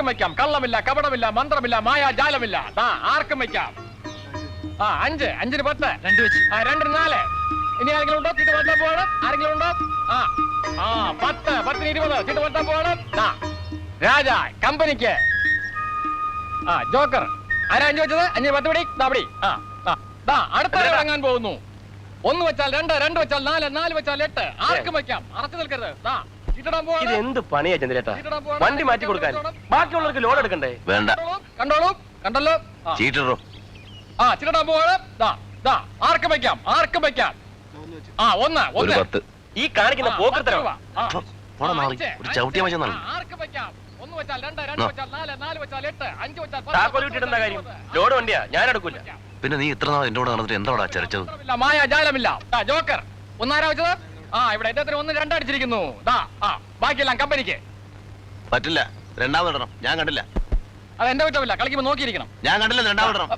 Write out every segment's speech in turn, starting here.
ആർക്കും വയ്ക്കാം. കള്ളമില്ല കപടമില്ല മന്ത്രമില്ല മായാജാലമില്ല ആ ആർക്കും വയ്ക്കാം. ആ അഞ്ച് അഞ്ചിന് പത്ത്. രണ്ട് വെച്ച്. ആ രണ്ടിന് നാല്. ഇനി ആരെങ്കിലും ഉണ്ടോ? ചീട്ട് പത്താ പോകണം ആരെങ്കിലും ഉണ്ടോ? ആ. ആ പത്ത് പത്തിന് ഇരുപത്. ചീട്ട് പത്താ പോകണം ആ രാജ കമ്പനിക്ക്. ആ ജോക്കർ. ആരാ അഞ്ച് വെച്ചത്? അഞ്ചിന് പത്ത് പിടി. ദാ പിടി. ആ ദാ അടുത്ത ഇറങ്ങാൻ പോകുന്നു? ഒന്ന് വെച്ചാൽ രണ്ട് രണ്ട് വെച്ചാൽ നാല് നാല് വെച്ചാൽ എട്ട്. ആർക്കും വയ്ക്കാം. അറച്ചു നിൽക്കരുത്. ചീട്ടിടാൻ ഇത് എന്ത് പണിയാ ചന്ദ്രേട്ടാ വണ്ടി മാറ്റി കൊടുക്കാൻ. ബാക്കിയുള്ളവർക്ക് ലോഡ് എടുക്കണ്ടേ? വേണ്ട. കണ്ടോളൂ, കണ്ടല്ലോ. ആ. ചീറ്ററോ ആ ചിരടാൻ പോകണം ദാ ദാ ആർക്കും വയ്ക്കാം ആർക്കും വയ്ക്കാം ആ ഒന്ന് ഒരു ഒന്ന്. പത്ത്. ഈ കാണിക്കുന്ന പോക്കത്തരം പത്ത് രൂപ. ആ. മാറി. ഒരു ചവിട്ടിയ അഞ്ച്. മനുഷ്യനാണ്. ആ, ആർക്കും വയ്ക്കാം ഒന്ന് വെച്ചാൽ രണ്ട് രണ്ട് വെച്ചാൽ നാല് നാല് വെച്ചാൽ എട്ട് അഞ്ച് വെച്ചാൽ പത്ത്, താക്കോൽ പത്ത് വിട്ടിട്ടെന്താ കാര്യം ലോഡ് വണ്ടിയാ ഞാൻ എടുക്കൂല. പിന്നെ നീ ഇത്ര നാൾ എന്റെ കൂടെ നടന്നിട്ട് എന്താ ചരച്ചത്? ഇല്ല, മായ ദാ, ജോക്കർ ഒന്നാരാ വെച്ചത്? ആ ഇവിടെ ഇദ്ദേഹത്തിന് ഒന്ന് രണ്ടടിച്ചിരിക്കുന്നു. ദാ ആ ബാക്കിയെല്ലാം കമ്പനിക്ക്. പറ്റില്ല. രണ്ടാമതിടണം ഞാൻ കണ്ടില്ല. അത് എന്റെ കുറ്റമില്ല കളിക്കുമ്പോ നോക്കിയിരിക്കണം. ഞാൻ കണ്ടില്ല രണ്ടാമതിടണം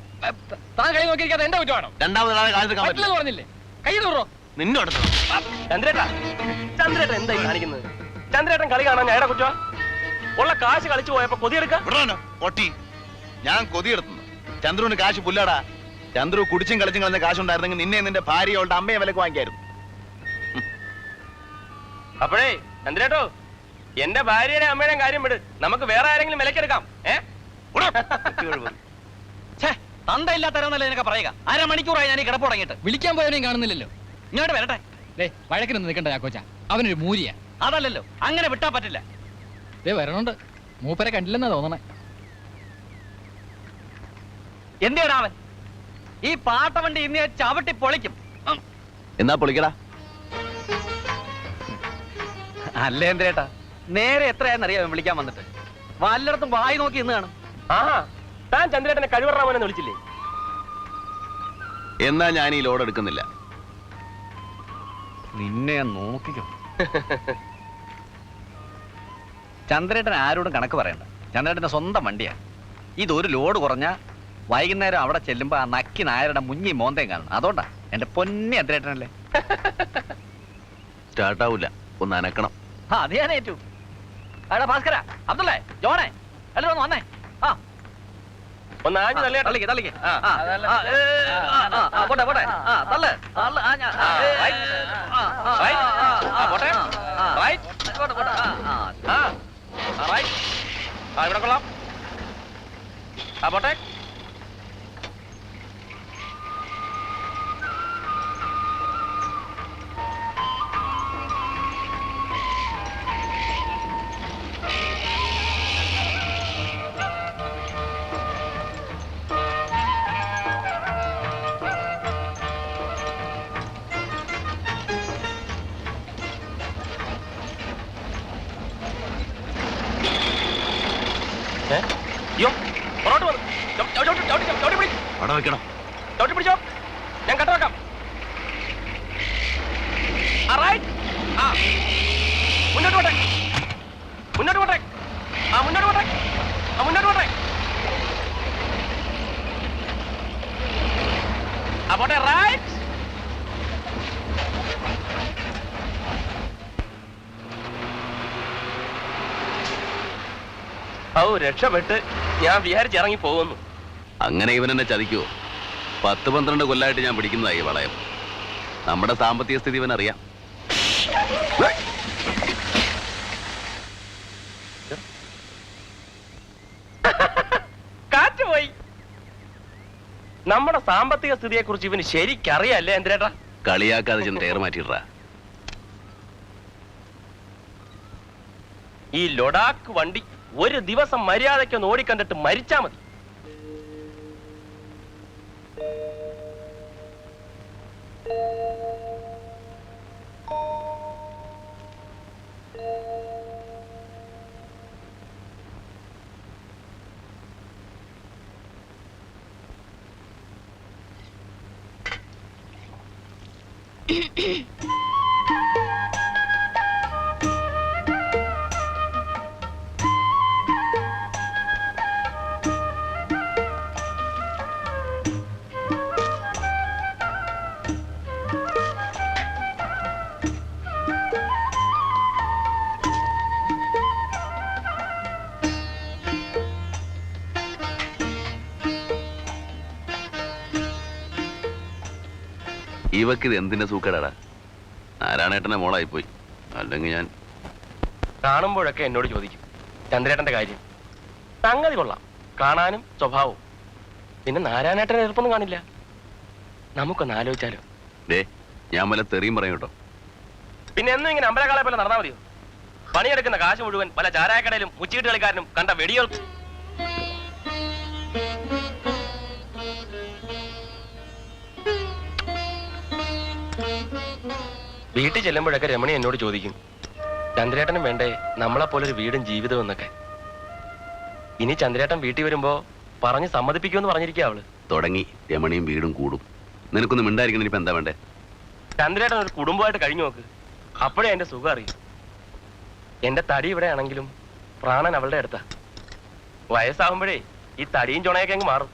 താൻ കളി നോക്കിയിരിക്കാതെ എന്റെ കുറ്റമാണോ? രണ്ടാമത് ഇടാതെ കാണിക്കാൻ പറ്റില്ല പറ്റില്ലെന്ന് പറഞ്ഞില്ലേ? കൈ തൂറോ നിന്നെ എടുത്തോ? ചന്ദ്രേട്ടാ ചന്ദ്രേട്ടൻ എന്താ ഈ കാണിക്കുന്നത്? ചന്ദ്രേട്ടൻ കളി കാണാൻ ഞാൻ കുറ്റ ഉള്ള കാശ് കളിച്ചു പോയപ്പോ കൊതിയെടുക്ക വിടണോ പൊട്ടി. ഞാൻ കൊതിയെടുത്തുന്നു ചന്ദ്രുവിന് കാശ് പുല്ലാടാ. ചന്ദ്രു കുടിച്ചും കളിച്ചും കളഞ്ഞ കാശുണ്ടായിരുന്നെങ്കിൽ നിന്നെ നിന്റെ ഭാര്യയോളുടെ അമ്മയെ വിലക്ക് വാങ്ങിക്കായിരുന്നു. അപ്പോഴേ ചന്ദ്രേട്ടോ എന്റെ ഭാര്യയുടെ അമ്മയുടെ കാര്യം വിട്. നമുക്ക് വേറെ ആരെങ്കിലും വിലക്കെടുക്കാം. ഏ? തന്തയില്ലാത്തരന്നല്ലേ നിനക്ക് പറയുക? അര മണിക്കൂറായി ഞാൻ ഈ കിടപ്പ് തുടങ്ങിയിട്ട്. വിളിക്കാൻ പോയവനെയും കാണുന്നില്ലല്ലോ. ഇങ്ങോട്ട് വരട്ടെ. ദേ വഴക്കിനൊന്നും നിൽക്കണ്ട ചാക്കോച്ച അവനൊരു മൂരിയ. അതല്ലല്ലോ. അങ്ങനെ വിട്ടാ പറ്റില്ല. ദേ വരണുണ്ട്. മൂപ്പരെ കണ്ടില്ലെന്നാ തോന്നണേ. എന്തിനാണ് അവൻ? ഈ പാട്ടവണ്ടി ഇന്ന് ചവിട്ടി പൊളിക്കും. എന്നാ പൊളിക്കടാ? അല്ലേ നേരെ നേരെ എത്രയാണെന്നറിയാം വിളിക്കാൻ വന്നിട്ട്. വല്ലയിടത്തും വായി നോക്കി ഇന്ന് കാണും. ആഹാ താൻ ചന്ദ്രേട്ടനെ കഴിവറാമനെന്ന് വിളിച്ചില്ലേ? എന്നാ ഞാൻ ഈ ലോഡ് എടുക്കുന്നില്ല. നിന്നെ നോക്കിക്കോ. ചന്ദ്രേട്ടൻ ആരോടും കണക്ക് പറയണ്ട. ചന്ദ്രേട്ടന്റെ സ്വന്തം വണ്ടിയാ. ഇതൊരു ലോഡ് കുറഞ്ഞ വൈകുന്നേരം അവിടെ ചെല്ലുമ്പോ ആ നക്കി നായരുടെ മുഞ്ഞി മോന്തയും കാണണം. അതുകൊണ്ടാ എന്റെ പൊന്നി ചന്ദ്രേട്ടനല്ലേ? സ്റ്റാർട്ട് ആവൂല ഒന്ന് അനക്കണം. അത് ഞാൻ ഏറ്റു എടാ ഭാസ്കര അബ്ദുള്ളേ ജോണേ എല്ലാവരും ഒന്ന് വന്നേ ആ ഒന്ന് ആഞ്ഞു തള്ളിയേട്ടാ തള്ളിക്ക് തള്ളിക്ക് ആ ആ ആ, ഏ, ആ, പോട്ടെ പോട്ടെ തള്ള് തള്ള് പോട്ടെ. പോട്ടെ പോട്ടെ ഇവിടെ കൊള്ളാം ആ പോട്ടെ അവിടെ വെക്കണം. ചവിട്ടി പിടിച്ചോ. ഞാൻ കട്ട വെക്കാം. ആ, റൈറ്റ് ആ. മുന്നോട്ട് പോട്ടെ. മുന്നോട്ട് പോട്ടെ. ആ മുന്നോട്ട് പോട്ടെ. ആ മുന്നോട്ട് പോട്ടെ. ആ പോട്ടെ. റൈറ്റ് ഔ രക്ഷപ്പെട്ട് ഞാൻ വിചാരിച്ചിറങ്ങി പോകുന്നു. അങ്ങനെ ഇവൻ എന്നെ ചതിക്കുവോ? പത്ത് പന്ത്രണ്ട് കൊല്ലായിട്ട് ഞാൻ പിടിക്കുന്നതായി വളയം. നമ്മുടെ സാമ്പത്തിക സ്ഥിതി ഇവൻ അറിയാം. കാറ്റ് നമ്മുടെ സാമ്പത്തിക സ്ഥിതിയെ കുറിച്ച് ഇവന് ശരിക്കറിയല്ലേ എന്തിനേട്ടാ? കളിയാക്കാതെ ചെന്ന് ടയർ മാറ്റിയിട്ടാ ഈ ലൊഡാക്ക് വണ്ടി ഒരു ദിവസം മര്യാദയ്ക്കൊന്ന് ഓടിക്കണ്ടിട്ട് മരിച്ചാ മതി. Ahem. ഇവക്ക് ഇത് എന്തിന്റെ സൂക്കേടാടാ? നാരായണേട്ടനെ മോളായി പോയി അല്ലെങ്കിൽ ഞാൻ കാണുമ്പോഴൊക്കെ എന്നോട് ചോദിക്കും. ചന്ദ്രേട്ടന്റെ കാര്യം. സംഗതി കൊള്ളാം. കാണാനും സ്വഭാവവും. പിന്നെ നാരായണേട്ടനെ എതിർപ്പൊന്നും കാണില്ല. നമുക്കൊന്ന് ആലോചിച്ചാലോ. ദേ ഞാൻ വല്ല തെറിയും പറയും കേട്ടോ. പിന്നെ എന്നും ഇങ്ങനെ അമ്പലക്കാളെ പോലെ നടന്നാൽ മതിയോ? പണിയെടുക്കുന്ന കാശ് മുഴുവൻ പല ചാരായക്കടയിലും മുച്ചീട്ട് കളിക്കാരനും കണ്ട വെടികൾക്ക് വീട്ടിൽ ചെല്ലുമ്പോഴൊക്കെ രമണി എന്നോട് ചോദിക്കും ചന്ദ്രേട്ടനും വേണ്ടേ? നമ്മളെ പോലെ ഒരു വീടും ജീവിതവും എന്നൊക്കെ. ഇനി ചന്ദ്രേട്ടൻ വീട്ടിൽ വരുമ്പോ പറഞ്ഞ് സമ്മതിപ്പിക്കുമെന്ന് പറഞ്ഞിരിക്കുക അവൾ. തുടങ്ങി. രമണിയും വീടും കൂടും. നിനക്കൊന്നും മിണ്ടായിരിക്കണം ഇപ്പൊ എന്താ വേണ്ടേ? ചന്ദ്രേട്ടൻ ഒരു കുടുംബമായിട്ട് കഴിഞ്ഞു നോക്ക്. അപ്പോഴേ എന്റെ സുഖം അറിയും. എന്റെ തടി ഇവിടെ ആണെങ്കിലും പ്രാണൻ അവളുടെ അടുത്താ. വയസ്സാവുമ്പോഴേ ഈ തടിയും ചുണയൊക്കെ അങ്ങ് മാറും.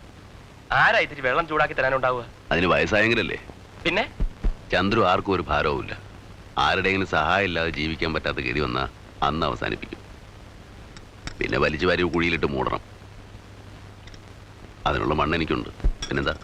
ആരാ ഇത്തിരി വെള്ളം ചൂടാക്കി തരാനുണ്ടാവുക? അതിന് വയസ്സായെങ്കിലല്ലേ? പിന്നെ? ചന്ദ്രു ആർക്കും ഒരു ഭാരവുമില്ല. ആരുടെയെങ്കിലും സഹായം ഇല്ലാതെ ജീവിക്കാൻ പറ്റാത്ത ഗതി വന്ന അന്ന് അവസാനിപ്പിക്കും. പിന്നെ വലിച്ചു വാരി കുഴിയിലിട്ട് മൂടണം. അതിനുള്ള മണ്ണെനിക്കുണ്ട്. പിന്നെന്താ?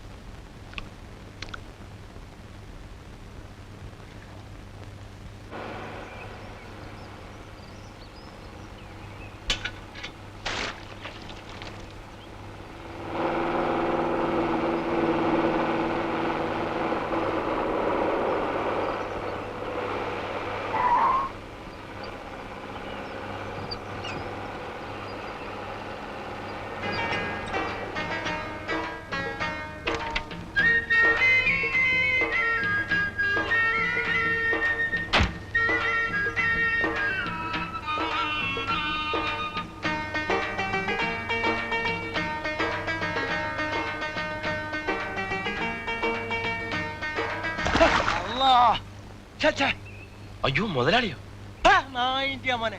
അയ്യോ മുതലാളിയോ? മോനെ.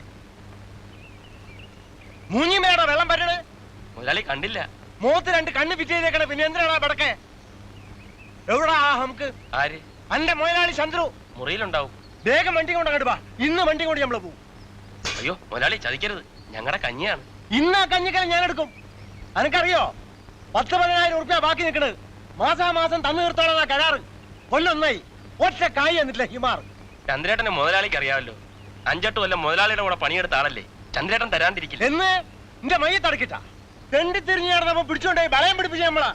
മൂഞ്ഞിമേടാ വെള്ളം പറ്റണേ മുതലാളി കണ്ടില്ല. മൂത്ത് രണ്ട് കണ്ണ് ഫിറ്റ് ചെയ്തേക്കണേ പിന്നെ എന്തിനാടാ പടക്കെ എവിടാ നമുക്ക് ആര്? അന്റെ മുതലാളി ചന്ദ്രു. മുറിയിലുണ്ടാവും. വേഗം വണ്ടി കൊണ്ട് അങ്ങോട്ട് വാ. ഇന്ന് വണ്ടി കൊണ്ട് നമ്മൾ പോകും അയ്യോ മുതലാളി ചതിക്കരുത്. ഞങ്ങളുടെ കഞ്ഞിയാണ്. ഇന്ന് ആ കഞ്ഞിക്കല ഞാൻ എടുക്കും അനക്കറിയോ? പത്ത് പതിനായിരം ഉറുപ്പ്യ ബാക്കി നിൽക്കണത് മാസാമാസം തന്നു തീർത്തോളാ കരാറ്. കൊല്ലൊന്നായി. ഒറ്റ കായ് എന്നിട്ടില്ല ഹിമാർ. ചന്ദ്രേട്ടനെ മുതലാളിക്ക് അറിയാമല്ലോ. അഞ്ചെട്ട് കൊല്ലം മുതലാളിയുടെ കൂടെ പണിയെടുത്ത ആളല്ലേ. ചന്ദ്രേട്ടൻ തരാണ്ടിരിക്കില്ല എന്ന്? നിന്റെ മയ്യ തടക്കിട്ട. തെണ്ടി തിരിഞ്ഞു നടന്നപ്പോ പിടിച്ചോണ്ടേ വളയം പിടിപ്പിച്ച നമ്മളാ.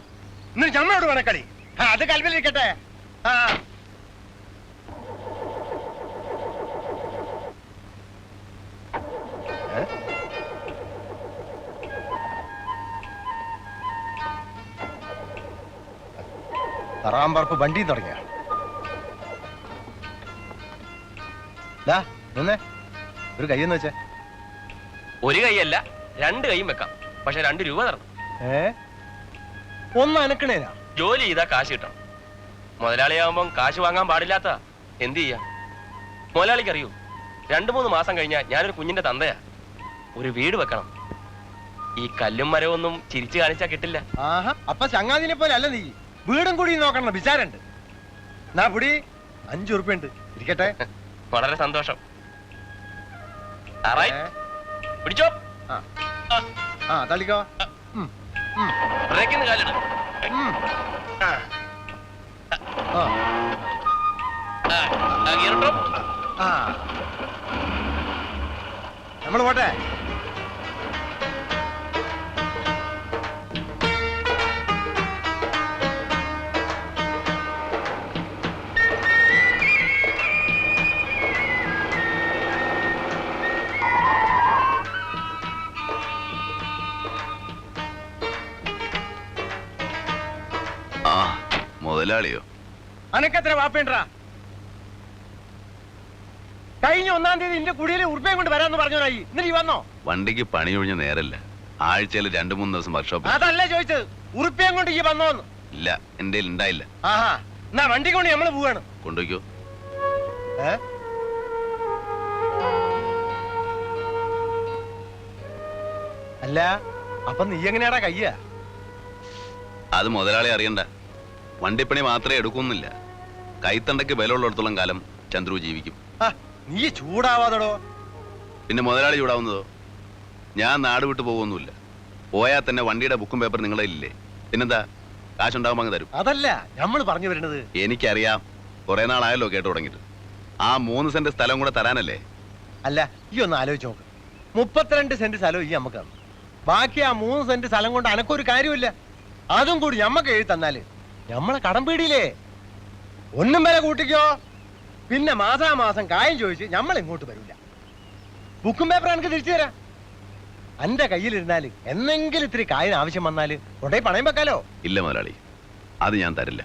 ഇന്ന് നമ്മളോട് വേണക്കളി ആ, അത് കൽവിലിരിക്കട്ടെ ആ? തറാമ്പറപ്പ് വണ്ടിയും തുടങ്ങിയ. നിന്നേ. ഒരു കയ്യെന്ന് വെച്ചേ. ഒരു കൈയല്ല രണ്ട് കൈയും വെക്കാം. പക്ഷെ രണ്ട് രൂപ തരണം. ഏ? ഒന്ന് അനക്കണേനാ? ജോലി ചെയ്താ കാശ് കിട്ടണം. മുതലാളിയാവുമ്പം കാശ് വാങ്ങാൻ പാടില്ലാത്ത എന്ത് ചെയ്യാം? മുതലാളിക്ക് അറിയൂ രണ്ടു മൂന്ന് മാസം കഴിഞ്ഞാൽ ഞാനൊരു കുഞ്ഞിന്റെ തന്തയാ. ഒരു വീട് വെക്കണം. ഈ കല്ലും മരവും ഒന്നും ചിരിച്ചു കാണിച്ചാ കിട്ടില്ല. ആഹാ അപ്പൊ ചങ്ങാതിനെ പോലെ അല്ല നീ. വീടും കൂടി നോക്കണം വിചാരണ്ട്. നാ പുടി. അഞ്ചു ഉറുപ്പ്യുണ്ട് ഇരിക്കട്ടെ. വളരെ സന്തോഷം. പിടിച്ചോ? ആ. തള്ളിക്കോ. ബ്രേക്കിന്ന് കാലിട്. നമ്മൾ പോട്ടെ. അനക്കെത്ര വാപ്പേണ്ടാ കഴിഞ്ഞ ഒന്നാം തീയതി എന്റെ കുടിയിൽ ഉറുപ്പയും കൊണ്ട് വരാന്ന് പറഞ്ഞോനായി ഇന്നലെ ഈ വന്നോ? വണ്ടിക്ക് പണി ഒഴിഞ്ഞ നേരല്ല. ആഴ്ചയിൽ രണ്ടു മൂന്ന് ദിവസം വർക്ക്ഷോപ്പ് അതല്ല ചോദിച്ചത്. ഉറുപ്പയും കൊണ്ട് ഈ വന്നോന്ന്. ഇല്ല എന്റെ ഉണ്ടായില്ല ആഹാ എന്നാ വണ്ടി കൊണ്ട് നമ്മൾ പോവാണ്. കൊണ്ടുപോയിക്കോ. അല്ല അപ്പൊ നീ എങ്ങനെയാടാ കയ്യ? അത് മുതലാളി അറിയണ്ട. വണ്ടിപ്പണി മാത്രമേ എടുക്കുന്നില്ല. കൈത്തണ്ടയ്ക്ക് ബലമുള്ളിടത്തോളം കാലം ചന്ദ്രു ജീവിക്കും. ആ, നീ ചൂടാവാതടോ. പിന്നെ മുതലാളി ചൂടാവുന്നതോ? ഞാൻ നാട് വിട്ടു പോകുമൊന്നുമില്ല പോയാൽ തന്നെ വണ്ടിയുടെ ബുക്കും പേപ്പർ നിങ്ങളെ ഇല്ലേ പിന്നെന്താ? കാശുണ്ടാകുമ്പോൾ അങ്ങ് തരും. അതല്ല നമ്മൾ പറഞ്ഞു വരുന്നത്. എനിക്കറിയാം. കുറെ നാളായല്ലോ കേട്ടു തുടങ്ങിയിട്ട്. ആ മൂന്ന് സെന്റ് സ്ഥലം കൂടെ തരാനല്ലേ? അല്ല ഈ ഒന്ന് ആലോചിച്ച് നോക്ക്. മുപ്പത്തിരണ്ട് സെന്റ് സ്ഥലം ഈ നമുക്ക് തന്നു. ബാക്കി ആ മൂന്ന് സെന്റ് സ്ഥലം കൊണ്ട് അനക്കൊരു കാര്യമില്ല അതും കൂടി ഞമ്മക്ക് എഴുതി തന്നാൽ. നമ്മളെ കടം പീടിയില്ലേ? ഒന്നും വില കൂട്ടിക്കോ? പിന്നെ മാസാമാസം കായം ചോദിച്ച് നമ്മൾ ഇങ്ങോട്ട് വരില്ല ബുക്കും പേപ്പർ എനിക്ക് തിരിച്ചു തരാം. എന്റെ കയ്യിലിരുന്നാൽ എന്നെങ്കിലും ഇത്തിരി കായിന് ആവശ്യം വന്നാൽ ഉടേ പണയം വെക്കാലോ? ഇല്ല മുതലാളി അത് ഞാൻ തരില്ല.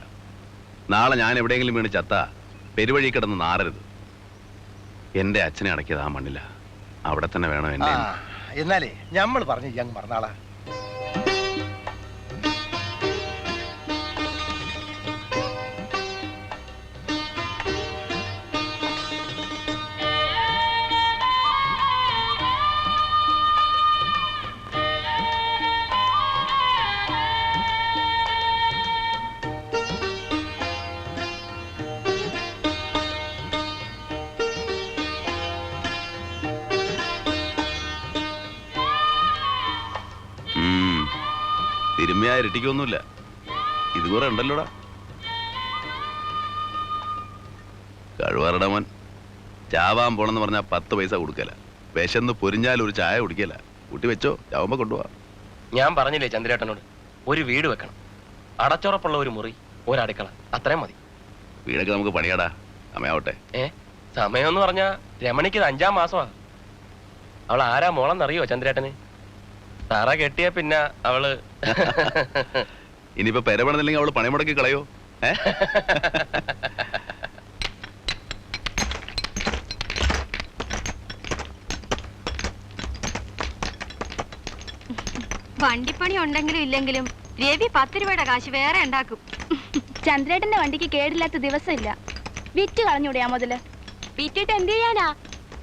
നാളെ ഞാൻ എവിടെയെങ്കിലും വീണ് ചത്ത പെരുവഴി കിടന്ന് നാറരുത്. എന്റെ അച്ഛനെ അടക്കിയത് ആ മണ്ണില. അവിടെ തന്നെ വേണം എന്നെ എന്നാലേ നമ്മൾ പറഞ്ഞു ഞാൻ മറന്നാളാ. തിരുമ്മയാ ഇരട്ടിക്കൊന്നുമില്ല ഇത് കുറെ ഉണ്ടല്ലോടാ. കഴിവാറുടെ മോൻ. ചാവാൻ പോണെന്ന് പറഞ്ഞാൽ പത്ത് പൈസ കൊടുക്കല. വിശന്ന് പൊരിഞ്ഞാൽ ഒരു ചായ കുടിക്കല. കൂട്ടി വെച്ചോ ചാവുമ്പോ കൊണ്ടുപോവാ. ഞാൻ പറഞ്ഞില്ലേ ചന്ദ്രേട്ടനോട് ഒരു വീട് വെക്കണം. അടച്ചുറപ്പുള്ള ഒരു മുറി ഒരടുക്കള അത്രയും മതി. വീടൊക്കെ നമുക്ക് പണിയാടാ. സമയാവട്ടെ. ഏ സമയം എന്ന് പറഞ്ഞാ രമണിക്ക് ഇത് അഞ്ചാം മാസമാ. അവൾ ആരാ മോളെന്നറിയോ ചന്ദ്രേട്ടന്? തറ കെട്ടിയ പിന്നെ അവൾ ഇനിയിപ്പോ പെരപണില്ലെങ്കിൽ അവൾ പണി മുടക്കി കളയോ? ഏ? വണ്ടിപ്പണി ഉണ്ടെങ്കിലും ഇല്ലെങ്കിലും രവി പത്ത് രൂപയുടെ കാശ് വേറെ ഉണ്ടാക്കും. ചന്ദ്രേട്ടന്റെ വണ്ടിക്ക് കേടില്ലാത്ത ദിവസമില്ല. വിറ്റ് കളഞ്ഞൂടെയാ മുതൽ? വിറ്റിട്ട് എന്ത് ചെയ്യാനാ?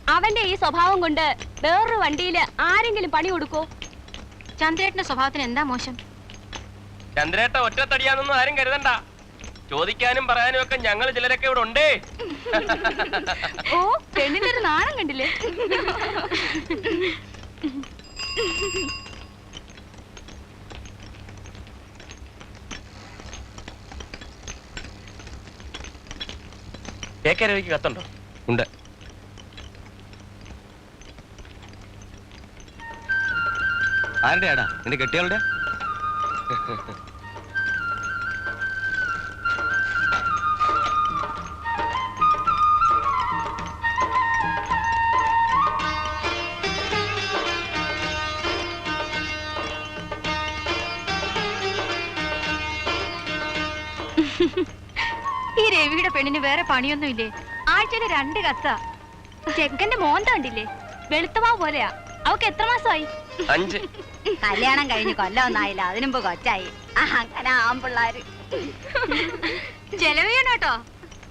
അവന്റെ ഈ സ്വഭാവം കൊണ്ട് വേറൊരു വണ്ടിയിൽ ആരെങ്കിലും പണി കൊടുക്കോ ചന്ദ്രേട്ടന്റെ സ്വഭാവത്തിന് എന്താ മോശം? ചന്ദ്രേട്ട ഒറ്റത്തടിയാന്നൊന്നും ആരും കരുതണ്ട. ചോദിക്കാനും പറയാനും ഒക്കെ ഞങ്ങൾ ചിലരൊക്കെ ഇവിടെ ഉണ്ടേ. ഓ പെണ്ണിന്റെ ഒരു നാണം കണ്ടില്ലേ? കത്തുണ്ടോ? ഉണ്ട്. ആരുടെ ആടാ നിന്റെ കെട്ടിയാളുടെ ഈ രവിയുടെ പെണ്ണിന് വേറെ പണിയൊന്നും ഇല്ലേ ആഴ്ചയിൽ രണ്ട് കത്ത. ചെക്കന്റെ മോന്ത കണ്ടില്ലേ? വെളുത്തമാ പോലെയാ. അവക്ക് എത്ര മാസമായി? അഞ്ച്. കല്യാണം കഴിഞ്ഞ് കൊല്ലമൊന്നായില്ല. അതിനുമ്പ് കൊച്ചായി. അങ്ങനെ ആമ്പിള്ളാര്. ചെലവ്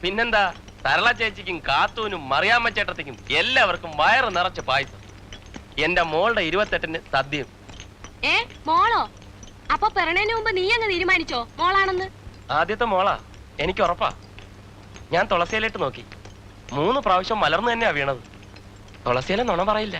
പിന്നെന്താ? സരള ചേച്ചിക്കും കാത്തൂനും മറിയാമ്മ ചേട്ടത്തിക്കും എല്ലാവർക്കും വയറ് നിറച്ച് പായസം. എന്റെ മോളുടെ ഇരുപത്തെട്ടിന് സദ്യയും. ഏ മോളോ? അപ്പൊ പിറണേന് മുമ്പ് നീ അങ്ങ് തീരുമാനിച്ചോ? മോളാണെന്ന്? ആദ്യത്തെ മോളാ. എനിക്ക് ഉറപ്പാ. ഞാൻ തുളസിയിലിട്ട് നോക്കി. മൂന്ന് പ്രാവശ്യം മലർന്നു തന്നെയാ വീണത്. തുളസിയിലെ നുണ പറയില്ല.